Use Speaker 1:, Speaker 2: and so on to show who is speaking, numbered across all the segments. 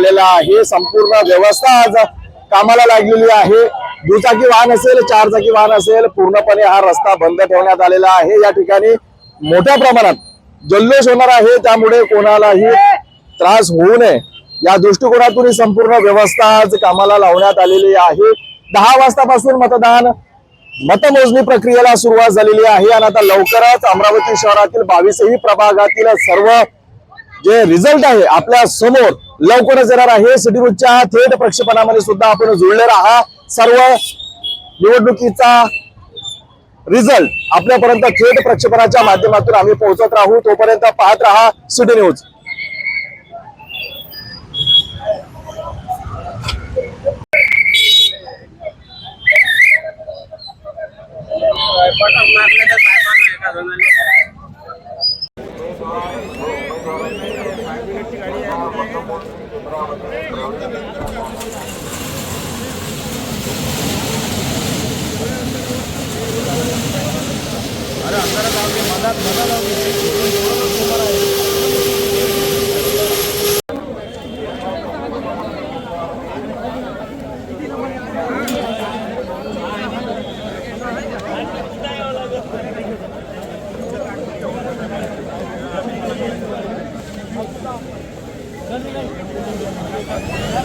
Speaker 1: आलेला आहे. संपूर्ण व्यवस्था आज कामाला लागलेली आहे. दुचाकी वाहन असेल चारचाकी वाहन असेल पूर्णपणे हा रस्ता बंद ठेवण्यात आलेला आहे. या ठिकाणी मोठ्या प्रमाणात जल्लोष होणार आहे. त्यामुळे कोणालाही त्रास होऊ नये. या दृष्टिकोनातून ही संपूर्ण व्यवस्था आज कामाला लावण्यात आलेली आहे. दहा वाजतापासून मतदान मतमोजणी प्रक्रियेला सुरुवात झालेली आहे. आणि आता लवकरच अमरावती शहरातील बावीसही प्रभागातील सर्व जे रिझल्ट आहे आपल्यासमोर लवकरच येणार आहे. सिटी न्यूजच्या थेट प्रक्षेपणामध्ये सुद्धा आपण जुळलेला राहा सर्व निवडणुकीचा रिझल्ट आपल्यापर्यंत थेट प्रक्षेपणाच्या माध्यमातून आम्ही पोहोचत राहू. तोपर्यंत पाहत राहा सिटी न्यूज अरे अंदर जाओगे मदद मदद होगी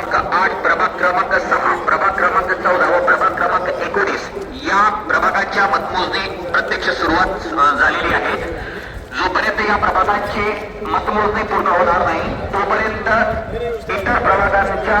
Speaker 2: क्रमांक आठ प्रभाग क्रमांक सहा प्रभाग क्रमांक चौदा व प्रभाग क्रमांक एकोणीस या प्रभागाच्या मतमोजणी प्रत्यक्ष सुरुवात झालेली आहे. जोपर्यंत या प्रभागाची मतमोजणी पूर्ण होणार नाही तोपर्यंत इतर प्रभागांच्या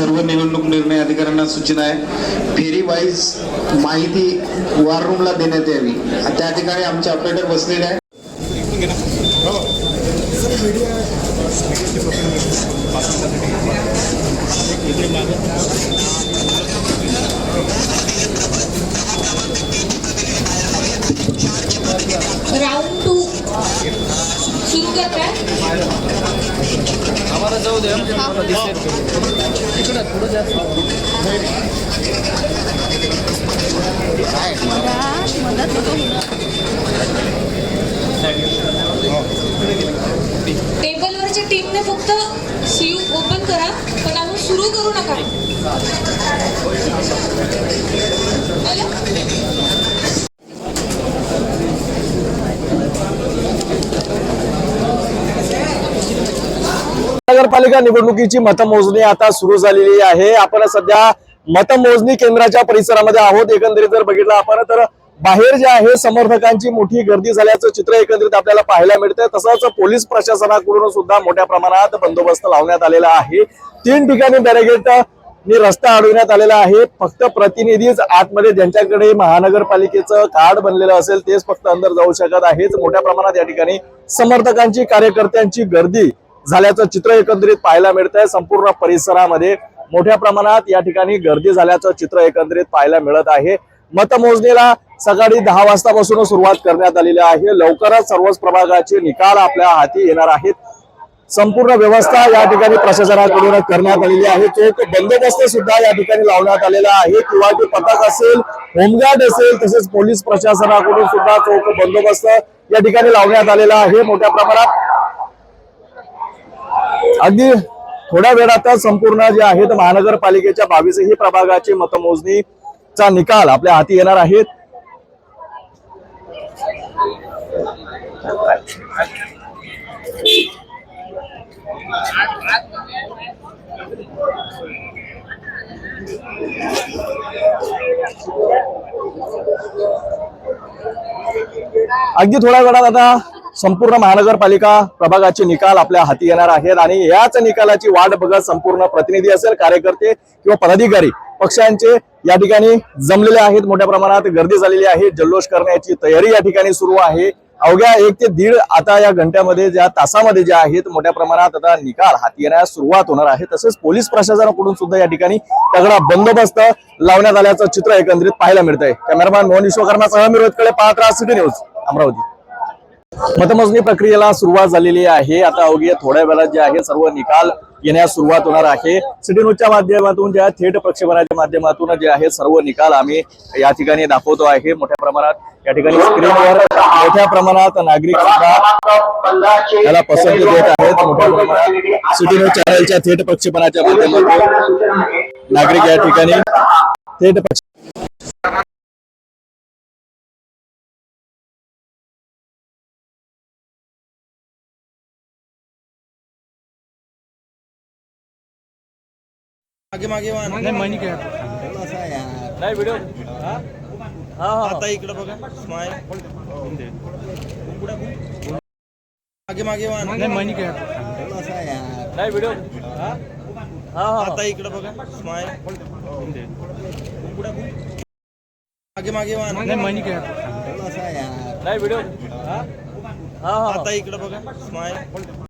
Speaker 3: सर्व निवडणूक निर्णय अधिकाऱ्यांना सूचना आहे. फेरी वाईज माहिती वॉर रूमला देण्यात यावी. त्या ठिकाणी आमचे ऑपरेटर बसलेले आहे
Speaker 4: राऊंड टेबलवरच्या टीमने फक्त शिव ओपन करा पण आपण सुरू करू नका.
Speaker 1: महापालिका निवडणुकीची मतमोजणी आता सुरू झालेली आहे. आपण सध्या मतमोजणी केंद्राच्या परिसरामध्ये आहोत. एकंदरीत जर बघितलं आपण तर बाहेर जे आहे समर्थकांची मोठी गर्दी झाल्याचं चित्र एकंदरीत आपल्याला पाहायला मिळतंय. तसंच पोलीस प्रशासनाकडून सुद्धा मोठ्या प्रमाणात बंदोबस्त लावण्यात आलेला आहे. तीन ठिकाणी बॅरिगेट नि रस्ता अडविण्यात आलेला आहे. फक्त प्रतिनिधीच आतमध्ये ज्यांच्याकडे महानगरपालिकेचं कार्ड बनलेलं असेल तेच फक्त अंदर जाऊ शकत आहेच मोठ्या प्रमाणात या ठिकाणी समर्थकांची कार्यकर्त्यांची गर्दी झाल्याचं चित्र एकंदरीत पाहायला मिळतंय. संपूर्ण परिसरामध्ये मोठ्या प्रमाणात या ठिकाणी गर्दी झाल्याचं चित्र एकंदरीत पाहायला मिळत आहे. मतमोजणीला सकाळी दहा वाजतापासून सुरुवात करण्यात आलेली आहे. लवकरच सर्वच प्रभागाचे निकाल आपल्या हाती येणार आहेत. संपूर्ण व्यवस्था या ठिकाणी प्रशासनाकडून करण्यात आलेली आहे. चोख बंदोबस्त सुद्धा या ठिकाणी लावण्यात आलेला आहे. किंवा ते पथक असेल होमगार्ड असेल तसेच पोलीस प्रशासनाकडून सुद्धा चोख बंदोबस्त या ठिकाणी लावण्यात आलेला आहे. मोठ्या प्रमाणात अगदी थोड्या वेळातच संपूर्ण जे आहेत महानगरपालिकेच्या बावीसही प्रभागाची मतमोजणीचा निकाल आपल्या हाती येणार आहेत. अगदी थोड्या वेळात आता संपूर्ण महानगरपालिका प्रभागाचे निकाल आपल्या हाती येणार आहेत आणि याच निकालाची वाट बघत संपूर्ण प्रतिनिधी असेल कार्यकर्ते किंवा पदाधिकारी पक्षांचे या ठिकाणी जमलेले आहेत. मोठ्या प्रमाणात गर्दी झालेली आहे. जल्लोष करण्याची तयारी या ठिकाणी सुरू आहे. अवघ्या एक ते दीड आता या घंट्यामध्ये ज्या तासामध्ये जे आहेत मोठ्या प्रमाणात आता निकाल हाती येण्यास सुरुवात होणार आहे. तसेच पोलीस प्रशासनाकडून सुद्धा या ठिकाणी तगडा बंदोबस्त लावण्यात आल्याचं चित्र एकंदरीत पाहायला मिळत आहे कॅमेरामॅन मोहन विश्वकर्मासह मी पाहत राहा सिटी न्यूज अमरावती. मतमोजणी प्रक्रियेला सुरुवात झालेली आहे. आता अवघ्या थोड्या वेळात जे आहे सर्व निकाल येण्यास सुरुवात होणार आहे. सिटी न्यूजच्या माध्यमातून ज्या थेट प्रक्षेपणाच्या माध्यमातून जे आहे सर्व निकाल आम्ही या ठिकाणी दाखवतो आहे. मोठ्या प्रमाणात या ठिकाणी स्क्रीनवर मोठ्या प्रमाणात नागरिक सुद्धा याला पसंती देत आहेत. मोठ्या प्रमाणात सिटी न्यूज चॅनलच्या थेट प्रक्षेपणाच्या माध्यमातून नागरिक या ठिकाणी थेट
Speaker 5: मागे मागे वाहन नाही मनी काय नाही व्हिडिओ आता इकडे बघा. स्माईल मागे मागे वाहन नाही मनी काय नाही व्हिडिओ आता इकडे बघा. स्माईल मागे मागे वाहन नाही मनी काय नाही व्हिडिओ आता इकडे बघा. स्माईल